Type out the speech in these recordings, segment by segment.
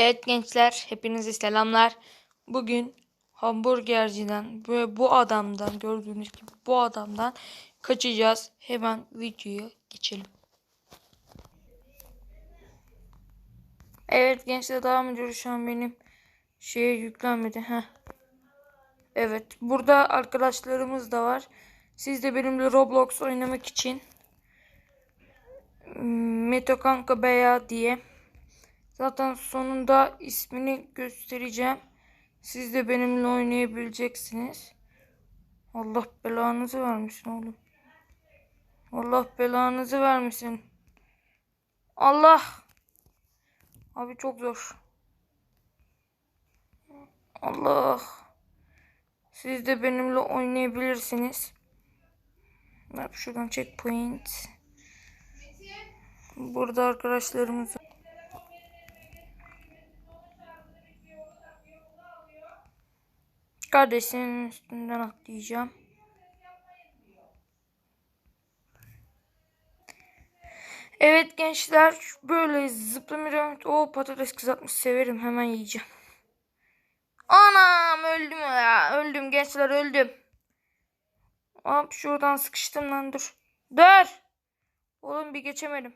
Evet gençler, hepinize selamlar. Bugün hamburgerciden ve bu adamdan gördüğünüz gibi bu adamdan kaçacağız. Hemen videoya geçelim. Evet gençler devam ediyoruz. Şu an benim şeye yüklenmedi. Heh. Evet, burada arkadaşlarımız da var. Siz de benimle Roblox oynamak için Meto Kanka Beya diye Zaten sonunda ismini göstereceğim. Siz de benimle oynayabileceksiniz. Allah belanızı vermesin oğlum. Allah belanızı vermesin. Allah. Abi çok zor. Allah. Siz de benimle oynayabilirsiniz. Şuradan checkpoint. Burada arkadaşlarımız Kardeşinin üstünden atlayacağım. Evet gençler böyle zıplamıyorum. O patates kızartmış severim hemen yiyeceğim. Anam öldüm ya öldüm gençler öldüm. Hop şuradan sıkıştım lan dur. Dur. Oğlum bir geçemedim.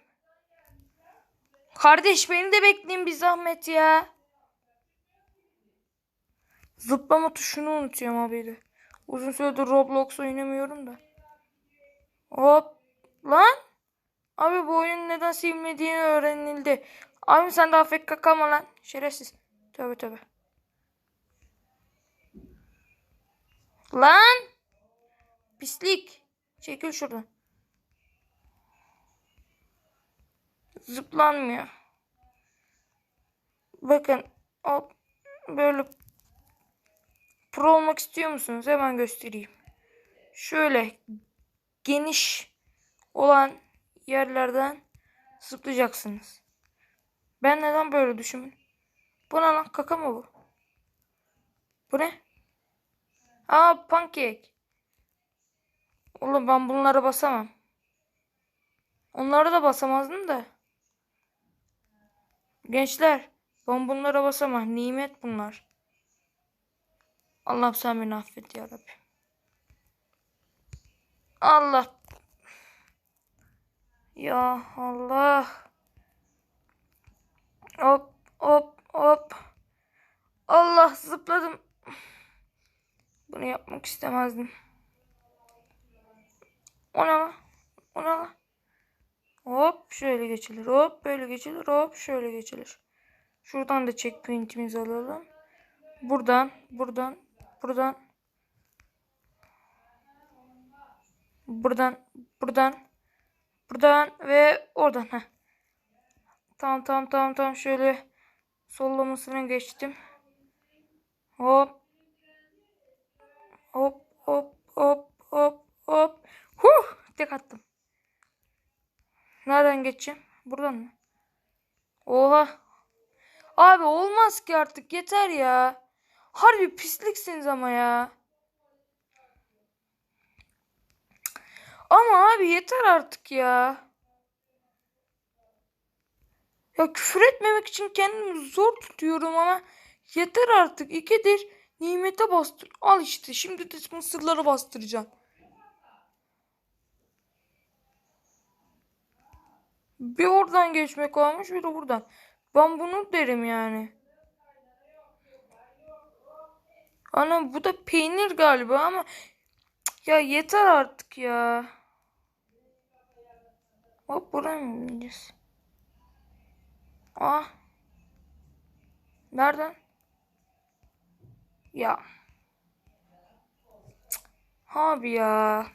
Kardeş beni de bekleyin bir zahmet ya. Zıplama tuşunu unutuyorum abi. Uzun süredir Roblox oynamıyorum da. Hop. Lan. Abi bu oyun neden silmediğini öğrenildi. Abi sen de afk kalma lan. Şerefsiz. Tövbe tövbe. Lan. Pislik. Çekil şuradan. Zıplanmıyor. Bakın. Hop. Böyle pro olmak istiyor musunuz? Hemen göstereyim. Şöyle geniş olan yerlerden zıplayacaksınız. Ben neden böyle düşündüm? Bu ne lan? Kaka mı bu? Bu ne? Aa pancake. Oğlum ben bunlara basamam. Onlara da basamazdım da. Gençler ben bunlara basamam. Nimet bunlar. Allah'ım sen beni affet ya Rabbi. Allah. Ya Allah. Hop hop hop. Allah zıpladım. Bunu yapmak istemezdim. Ona ona Hop şöyle geçilir. Hop böyle geçilir. Hop şöyle geçilir. Şuradan da checkpoint'imizi alalım. Buradan, buradan, buradan buradan buradan buradan ve oradan. Ha tamam tamam tamam tamam. Şöyle sollamasına geçtim. Hop. Hop hop hop hop hop. Huh! Tek attım. Nereden geçeceğim buradan mı? Oha. Abi olmaz ki artık. Yeter ya Harbi pisliksiniz ama ya. Ama abi yeter artık ya. Ya küfür etmemek için kendimi zor tutuyorum ama yeter artık. İkidir nimete bastır. Al işte şimdi de mısırları bastıracağım. Bir oradan geçmek olmuş bir de buradan. Ben bunu derim yani. Ana bu da peynir galiba ama ya yeter artık ya. Hop buraya mı bineceğiz? Ah. Nereden? Ya. Abi ya.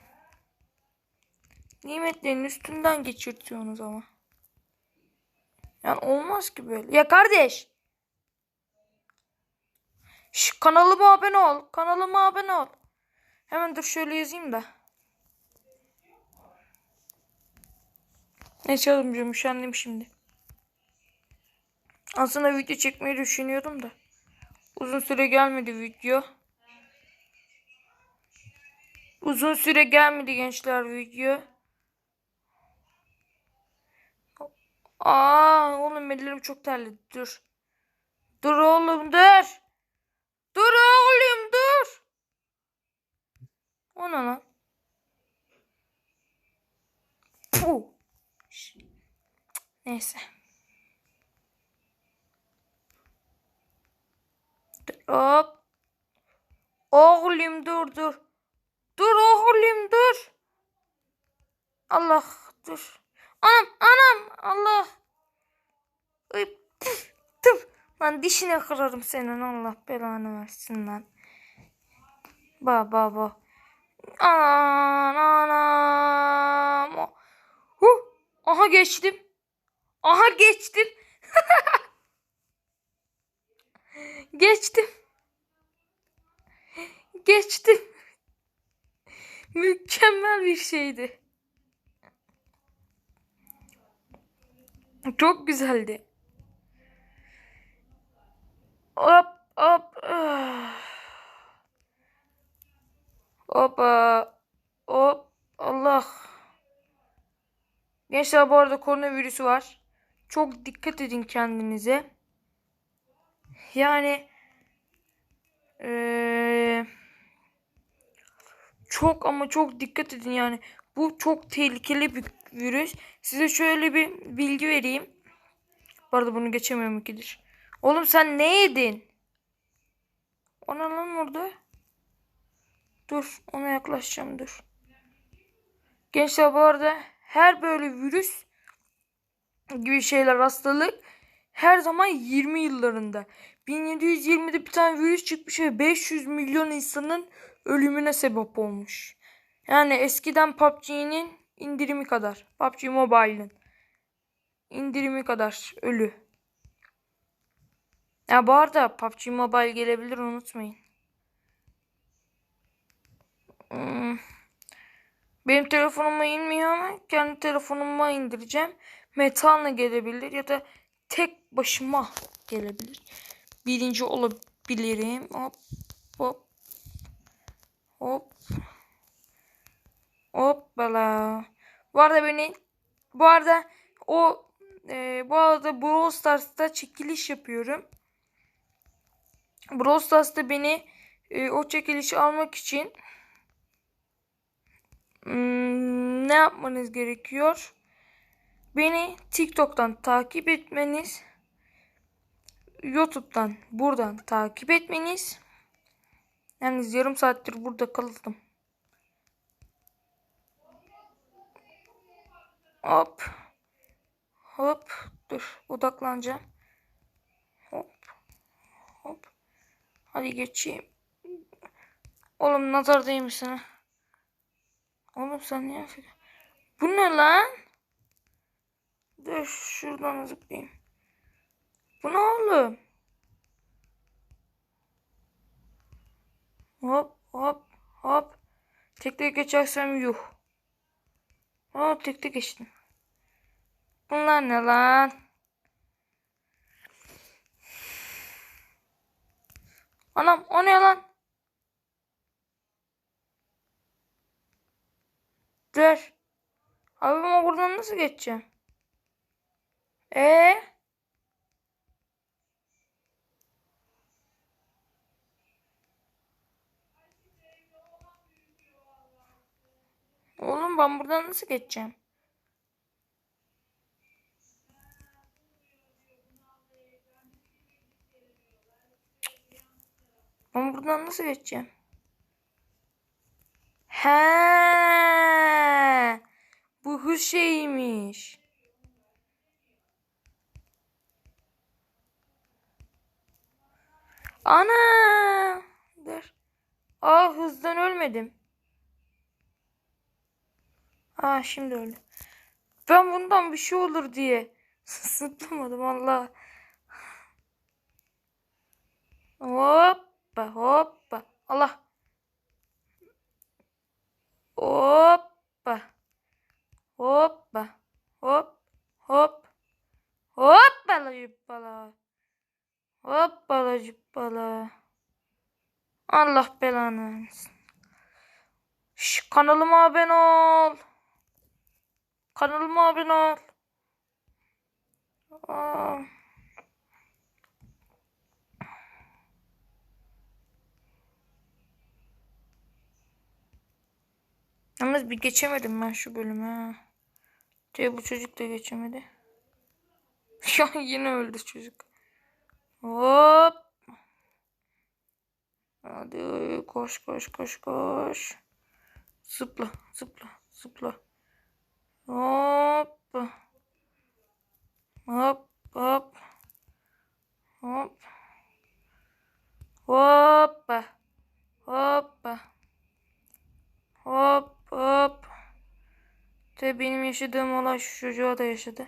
Nimetlerin üstünden geçirtiyorsunuz ama. Yani olmaz ki böyle. Ya kardeş. Şş, kanalıma abone ol. Kanalıma abone ol. Hemen dur şöyle yazayım da. Ne çalımcım üşendim şimdi. Aslında video çekmeyi düşünüyordum da. Uzun süre gelmedi video. Uzun süre gelmedi gençler video. Aa oğlum ellerim çok terledi. Dur. Dur oğlum dur. Dur oğlum dur. O ne lan? Puh. Neyse. Hop. Oğlum dur dur. Dur oğlum dur. Allah dur. Anam anam Allah. Tüf. Lan dişine kırarım senin Allah belanı versin lan. Ba ba ba. Anan anam. Huh. Aha geçtim. Aha geçtim. geçtim. Geçtim. Mükemmel bir şeydi. Çok güzeldi. Hop hop. Hoppa. Hop. Allah. Gençler bu arada koronavirüsü var. Çok dikkat edin kendinize. Yani eee, çok ama çok dikkat edin yani. Bu çok tehlikeli bir virüs. Size şöyle bir bilgi vereyim. Bu arada bunu geçemiyorum ikidir. Oğlum sen ne yedin? O ne lan orada? Dur ona yaklaşacağım dur. Gençler bu arada her böyle virüs gibi şeyler hastalık her zaman 20 yıllarında. 1720'de bir tane virüs çıkmış ve 500 milyon insanın ölümüne sebep olmuş. Yani eskiden PUBG'nin indirimi kadar. PUBG Mobile'ın indirimi kadar ölü. Ya bu arada PUBG Mobile gelebilir unutmayın. Hmm. Benim telefonuma inmiyor ama kendi telefonuma indireceğim. Metanla gelebilir ya da tek başıma gelebilir. Birinci olabilirim. Hop hop hop hoppala. Bu arada beni bu arada o e, bu arada Brawl Stars'ta çekiliş yapıyorum. Brawl Stars'ta beni e, o çekilişi almak için Hmm, ne yapmanız gerekiyor? Beni TikTok'tan takip etmeniz, YouTube'dan buradan takip etmeniz. Yalnız yarım saattir burada kaldım. Hop. Hop. Dur odaklanacağım. Hop. Hop. Hadi geçeyim. Oğlum nazar değmiş sana. Oğlum sen niye fikir? Bu ne lan? Dur şuradan zıplayayım. Bu ne oğlum? Hop hop hop. Tekte geçersem yuh. Aa tekte geçtim. Bunlar ne lan? Anam o ne lan? Dur. Abi ama buradan nasıl geçeceğim? Ee? Oğlum ben buradan nasıl geçeceğim? Ben buradan nasıl geçeceğim? He, bu hız şeymiş. Ana! Dur. Aa hızdan ölmedim. Aa şimdi öldüm. Ben bundan bir şey olur diye zıplamadım Allah. Hoppa hoppa. Allah. Hoppa. Hoppa. Hop. Hop. Hoppala yuppala. Hoppala yuppala. Allah belanı versin. Şş, kanalıma abone ol. Kanalıma abone ol. Aa. Yalnız bir geçemedim ben şu bölümü ha. Diye bu çocuk da geçemedi. Ya yine öldü çocuk. Hop. Hadi koş koş koş koş. Zıpla zıpla zıpla. Hop. Hop hop. Hop. Hoppa. Hoppa. Hop hop. Tabi benim yaşadığım olay şu çocuğa da yaşadı.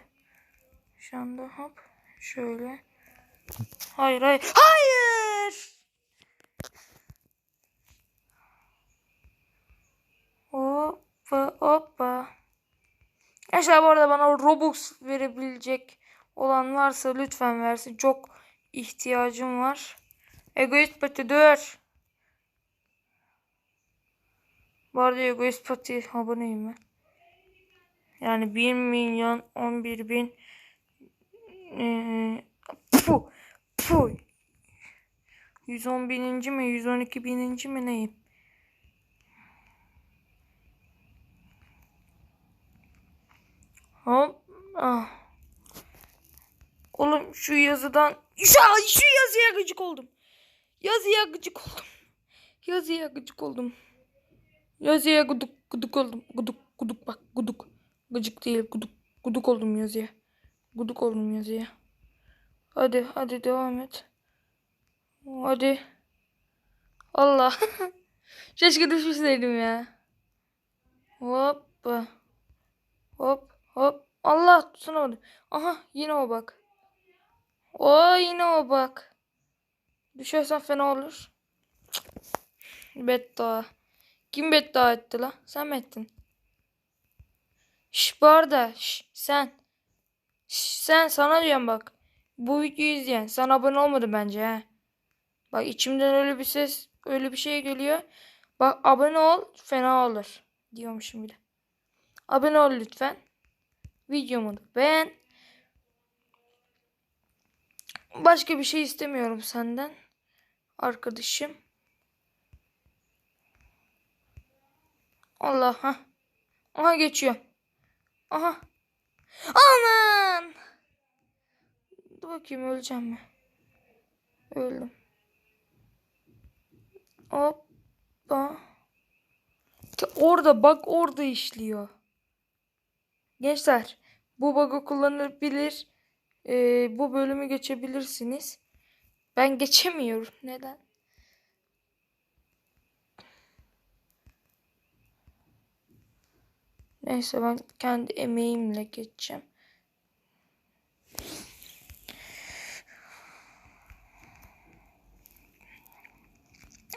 Şu anda hop. Şöyle. Hayır hayır. Hayır. Hoppa hoppa. Arkadaşlar bu arada bana Robux verebilecek olan varsa lütfen versin. Çok ihtiyacım var. Egoist pati dur. Bu arada Egoist pati aboneyim ben. Yani 1 milyon 11 bin ee, pu, pu. 110 bininci mi 112 bininci mi neyim? Hop. Ah. Oğlum şu yazıdan şu, şu yazıya gıcık oldum. Yazıya gıcık oldum. Yazıya gıcık oldum. Yazıya gıdık gıdık oldum. Gıdık gıdık bak gıdık. Gıcık değil gıdık. Gıdık oldum yazıya. Gıdık oldum yazıya. Hadi hadi devam et. Hadi. Allah. Keşke düşmeseydim ya. Hoppa. Hop hop. Allah tutunamadı. Aha yine o bak. O yine o bak. Düşersen fena olur. Beddua. Kim beddua etti la? Sen mi ettin? Şş bu arada. Şş, sen. Şş, sen sana diyorum bak. Bu videoyu izleyen. Sen abone olmadın bence he. Bak içimden öyle bir ses. Öyle bir şey geliyor. Bak abone ol. Fena olur. Diyormuşum bile. Abone ol lütfen. Videomu da beğen. Başka bir şey istemiyorum senden. Arkadaşım. Allah ha. Aha geçiyor. Aha. Aman. Dur bakayım öleceğim mi? Öldüm. Hoppa. Orada bak orada işliyor. Gençler bu bug'ı kullanabilir. Ee, bu bölümü geçebilirsiniz. Ben geçemiyorum. Neden? Neyse ben kendi emeğimle geçeceğim.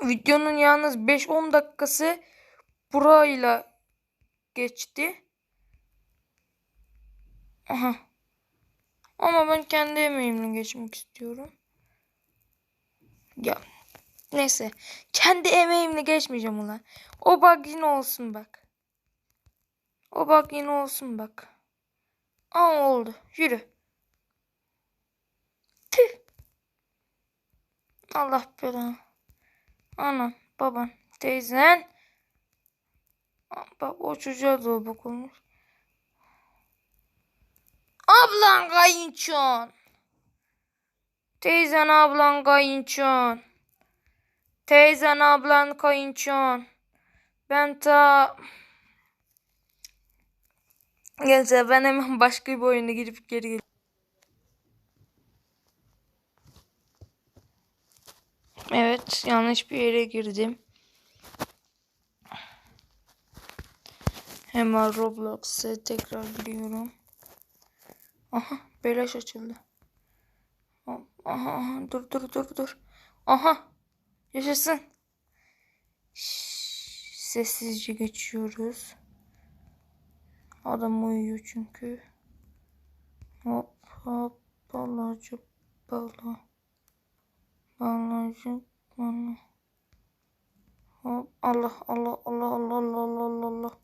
Videonun yalnız 5-10 dakikası burayla geçti. Aha. Ama ben kendi emeğimle geçmek istiyorum. Ya. Neyse. Kendi emeğimle geçmeyeceğim ulan. O bak yine olsun bak. O bak yine olsun bak. Aa oldu. Yürü. Tüh. Allah belanı. Anan, baban, teyzen. Bak o çocuğa da bak olmuş. Ablan kayınçon. Teyzen ablan kayınçon. Teyzen ablan kayınçon. Ben ta... Gençler ben hemen başka bir oyuna girip geri geliyorum. Evet yanlış bir yere girdim. Hemen Roblox'a tekrar giriyorum. Aha beleş açıldı. Aha, aha dur dur dur dur. Aha yaşasın. Şş, sessizce geçiyoruz. Adam uyuyor çünkü. Hop hop balacık bala. Balacık bala. Hop Allah Allah Allah Allah Allah Allah Allah.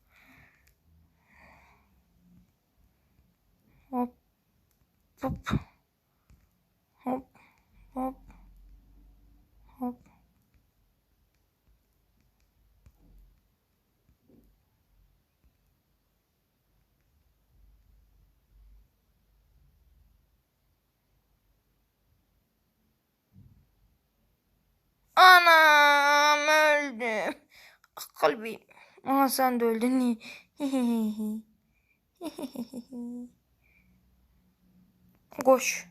Hop hop hop hop. Anam öldüm. Ah, kalbim. Aha sen de öldün. koş.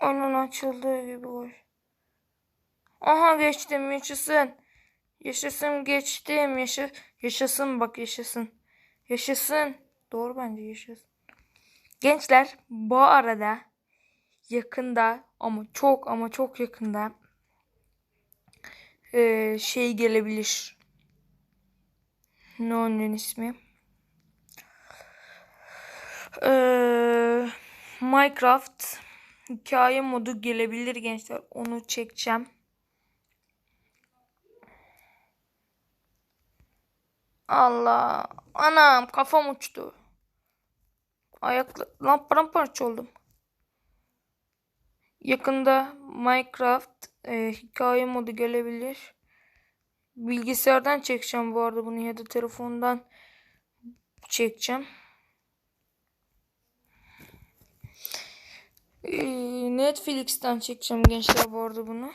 Onun açıldığı gibi koş. Aha geçtim yaşasın. Yaşasın geçtim. Yaşa yaşasın bak yaşasın. Yaşasın. Doğru bence yaşasın. Gençler bu arada yakında ama çok ama çok yakında eee, şey gelebilir. Ne onun ismi? Eee, Minecraft hikaye modu gelebilir gençler. Onu çekeceğim. Allah. Anam kafam uçtu. Ayakla lan paramparça oldum. Yakında Minecraft e, hikaye modu gelebilir. Bilgisayardan çekeceğim bu arada bunu ya da telefondan çekeceğim. E, Netflix'ten çekeceğim gençler bu arada bunu.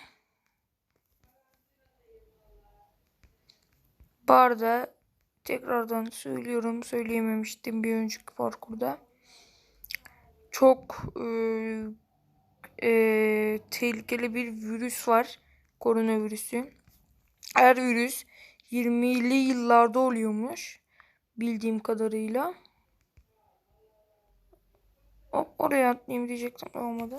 Bu arada tekrardan söylüyorum söyleyememiştim bir önceki parkurda. Çok e, e, tehlikeli bir virüs var. Koronavirüsü. Her virüs 20'li yıllarda oluyormuş. Bildiğim kadarıyla. Hop oraya atlayayım diyecektim olmadı.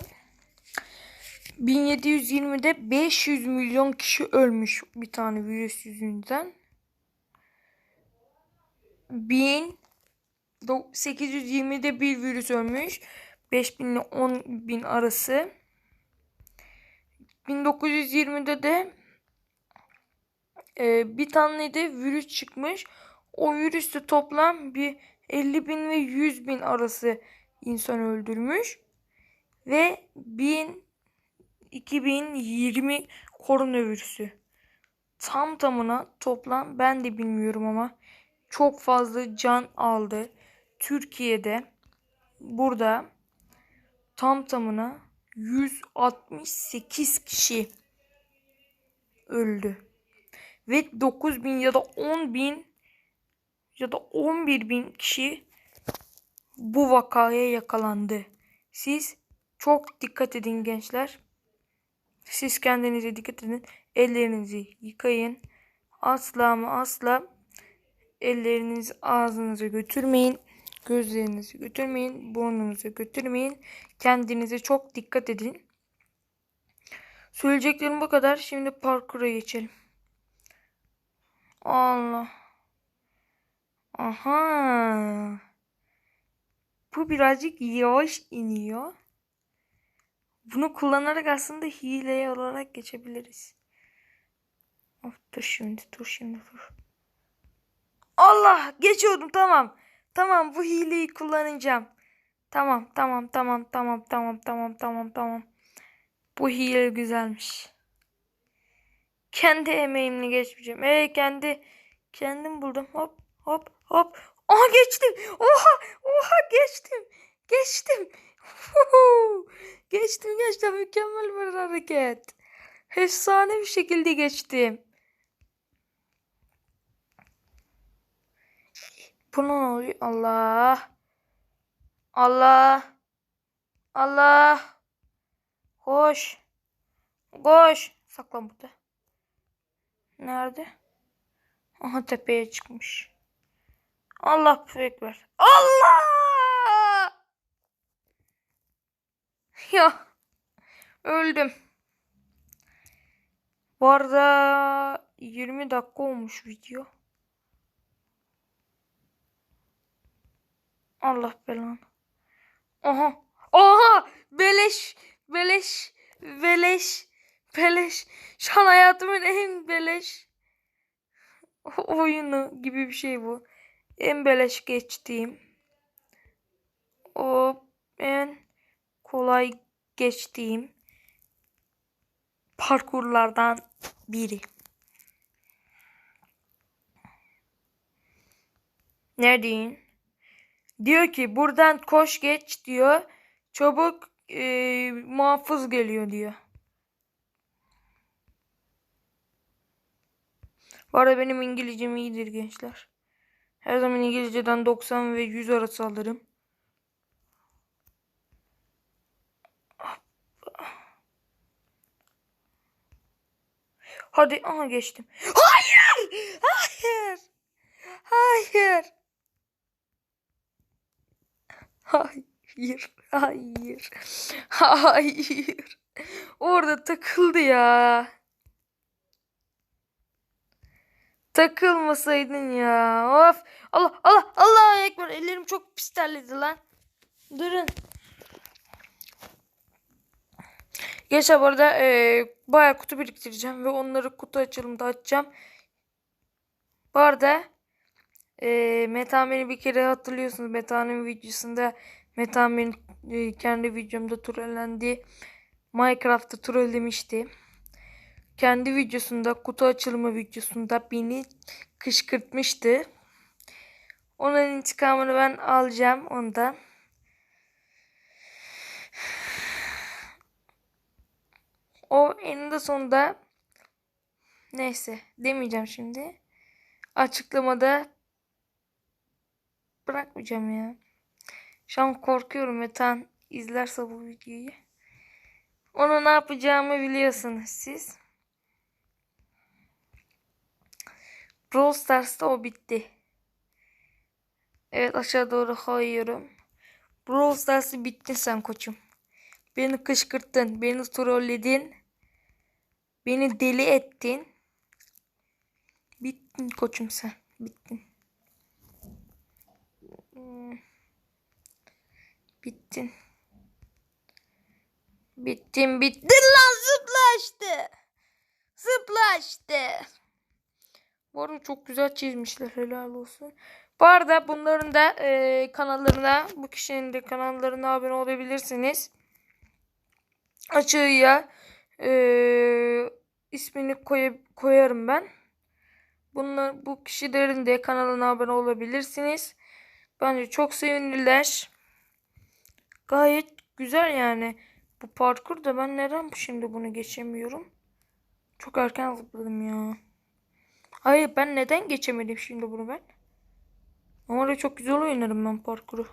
1720'de 500 milyon kişi ölmüş bir tane virüs yüzünden. 1820'de bir virüs ölmüş. 5000 ile 10 bin arası. 1920'de de e, bir tane de virüs çıkmış. O virüsü toplam bir 50 bin ve 100 bin arası insan öldürmüş. Ve 1000 2020 koronavirüsü. Tam tamına toplam ben de bilmiyorum ama çok fazla can aldı. Türkiye'de burada tam tamına 168 kişi öldü. Ve 9 bin ya da 10 bin ya da 11 bin kişi bu vakaya yakalandı. Siz çok dikkat edin gençler. Siz kendinize dikkat edin. Ellerinizi yıkayın. Asla ama asla ellerinizi ağzınıza götürmeyin. Gözlerinizi götürmeyin. Burnunuzu götürmeyin. Kendinize çok dikkat edin. Söyleyeceklerim bu kadar. Şimdi parkura geçelim. Allah. Aha. Bu birazcık yavaş iniyor. Bunu kullanarak aslında hileye olarak geçebiliriz. Of, dur şimdi, dur şimdi, dur. Allah! Geçiyordum tamam. Tamam bu hileyi kullanacağım. Tamam, tamam, tamam, tamam, tamam, tamam, tamam, tamam. Bu hile güzelmiş. Kendi emeğimle geçmeyeceğim. Evet kendi kendim buldum. Hop hop hop. Aha geçtim. Oha oha geçtim. Geçtim. Geçtim geçtim. Mükemmel bir hareket. Efsane bir şekilde geçtim. Bu ne oluyor? Allah. Allah. Allah. Koş. Koş. Saklan burada. Nerede? Aha tepeye çıkmış. Allah ekber. Allah! Ya. Öldüm. Bu arada 20 dakika olmuş video. Allah belanı. Aha. Oha! Beleş. Beleş. Beleş. Beleş. Şu an hayatımın en beleş oyunu gibi bir şey bu. En beleş geçtiğim. O en kolay geçtiğim parkurlardan biri. Neredeyim? Diyor ki buradan koş geç diyor. Çabuk e, muhafız geliyor diyor. Bu arada benim İngilizcem iyidir gençler. Her zaman İngilizceden 90 ve 100 arası alırım. Hadi aha geçtim. Hayır! Hayır! Hayır! Hayır! Hayır! Hayır! Orada takıldı ya. Takılmasaydın ya. Of. Allah Allah Allah ekber. Ellerim çok pis terledi lan. Durun. Geçen bu arada e, bayağı kutu biriktireceğim ve onları kutu açılımda açacağım. Bu arada e, Metan beni bir kere hatırlıyorsunuz. Metan'ın videosunda Metan beni e, kendi videomda trollendi. Minecraft'ta trollemişti. Kendi videosunda kutu açılımı videosunda beni kışkırtmıştı. Onun intikamını ben alacağım ondan. O eninde sonunda neyse demeyeceğim şimdi. Açıklamada bırakmayacağım ya. Şu an korkuyorum Metan izlerse bu videoyu. Ona ne yapacağımı biliyorsunuz siz. Brawl Stars'ta o bitti. Evet aşağı doğru kayıyorum. Brawl Stars'ı bittin sen koçum. Beni kışkırttın. Beni trolledin. Beni deli ettin. Bittin koçum sen. Bittin. Bittin. Bittin bittin lan zıplaştı. Zıplaştı. Bu arada çok güzel çizmişler helal olsun. Bu arada bunların da e, kanallarına bu kişinin de kanallarına abone olabilirsiniz. Açığa e, ismini koy, koyarım ben. Bunlar, bu kişilerin de kanalına abone olabilirsiniz. Bence çok sevinirler. Gayet güzel yani. Bu parkur da ben neden şimdi bunu geçemiyorum? Çok erken zıpladım ya. Hayır ben neden geçemedim şimdi bunu ben? Normalde çok güzel oynarım ben parkuru.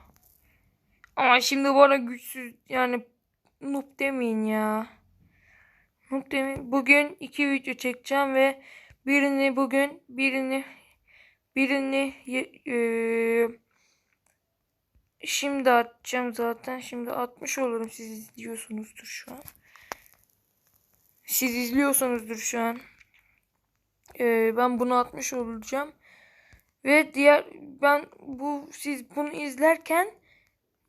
Ama şimdi bana güçsüz yani noob demeyin ya. Noob demeyin. Bugün iki video çekeceğim ve birini bugün birini birini e, şimdi atacağım zaten. Şimdi atmış olurum siz izliyorsunuzdur şu an. Siz izliyorsunuzdur şu an. Ee, ben bunu atmış olacağım. Ve diğer ben bu siz bunu izlerken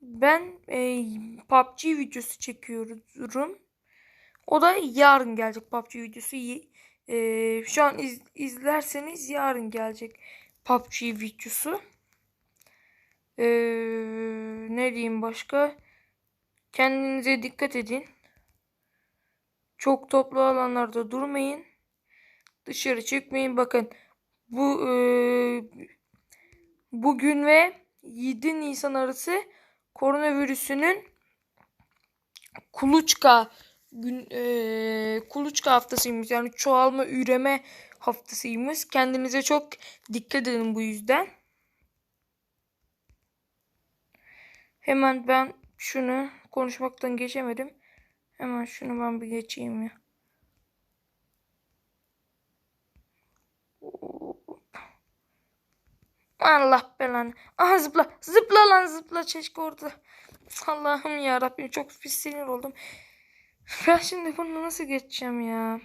ben e, PUBG videosu çekiyorum. O da yarın gelecek PUBG videosu. E, şu an iz, izlerseniz yarın gelecek PUBG videosu. E, ne diyeyim başka? Kendinize dikkat edin. Çok toplu alanlarda durmayın. Dışarı çıkmayın. Bakın bu e, bugün ve 7 Nisan arası koronavirüsünün kuluçka gün e, kuluçka haftasıymış. Yani çoğalma üreme haftasıymış. Kendinize çok dikkat edin bu yüzden. Hemen ben şunu konuşmaktan geçemedim. Hemen şunu ben bir geçeyim ya. Allah belanı. Aha zıpla. Zıpla lan zıpla. Çeşke orada. Allah'ım ya Rabbim çok pis sinir oldum. Ben şimdi bunu nasıl geçeceğim ya?